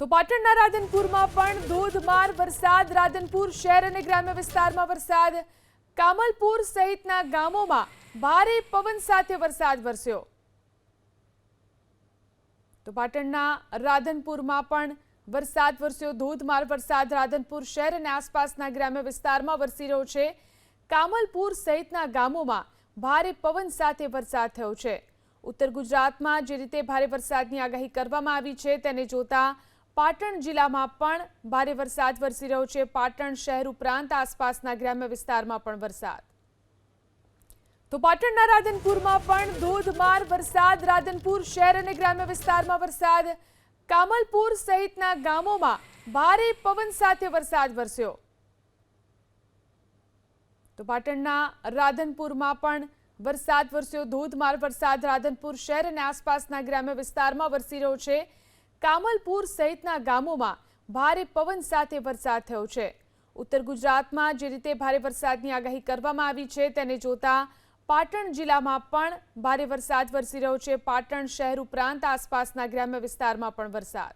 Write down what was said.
તો પાટણના રાધનપુરમાં પણ ધોધમાર વરસાદ. રાધનપુર શહેર અને ગ્રામ્ય વિસ્તારમાં વરસાદ. કામલપુર સહિતના ગામોમાં ભારે પવન સાથે વરસાદ વરસ્યો. તો પાટણના રાધનપુરમાં પણ વરસાદ વરસ્યો. ધોધમાર વરસાદ રાધનપુર શહેર અને આસપાસના ગ્રામ્ય વિસ્તારમાં વરસી રહ્યો છે. કામલપુર સહિતના ગામોમાં ભારે પવન સાથે વરસાદ થયો છે. ઉત્તર ગુજરાતમાં જે રીતે ભારે વરસાદની આગાહી કરવામાં આવી છે તેને જોતા પાટણ જિલ્લામાં પણ ભારે વરસાદ વરસી રહ્યો છે. પાટણ શહેર ઉપરાંત આસપાસના ગ્રામ્ય વિસ્તારમાં પણ વરસાદ. તો પાટણના રાધનપુરમાં પણ ધોધમાર વરસાદ. રાધનપુર શહેર અને ગ્રામ્ય વિસ્તારમાં વરસાદ. કામલપુર સહિતના ગામોમાં ભારે પવન સાથે વરસાદ વરસ્યો. તો પાટણના રાધનપુરમાં પણ વરસાદ વરસ્યો. ધોધમાર વરસાદ રાધનપુર શહેર અને આસપાસના ગ્રામ્ય વિસ્તારમાં વરસી રહ્યો છે. કામલપુર સહિતના ગામોમાં ભારે પવન સાથે વરસાદ થયો છે. ઉત્તર ગુજરાતમાં જે રીતે ભારે વરસાદની આગાહી કરવામાં આવી છે તેને જોતા પાટણ જિલ્લામાં પણ ભારે વરસાદ વરસી રહ્યો છે. પાટણ શહેર ઉપરાંત આસપાસના ગ્રામ્ય વિસ્તારમાં પણ વરસાદ.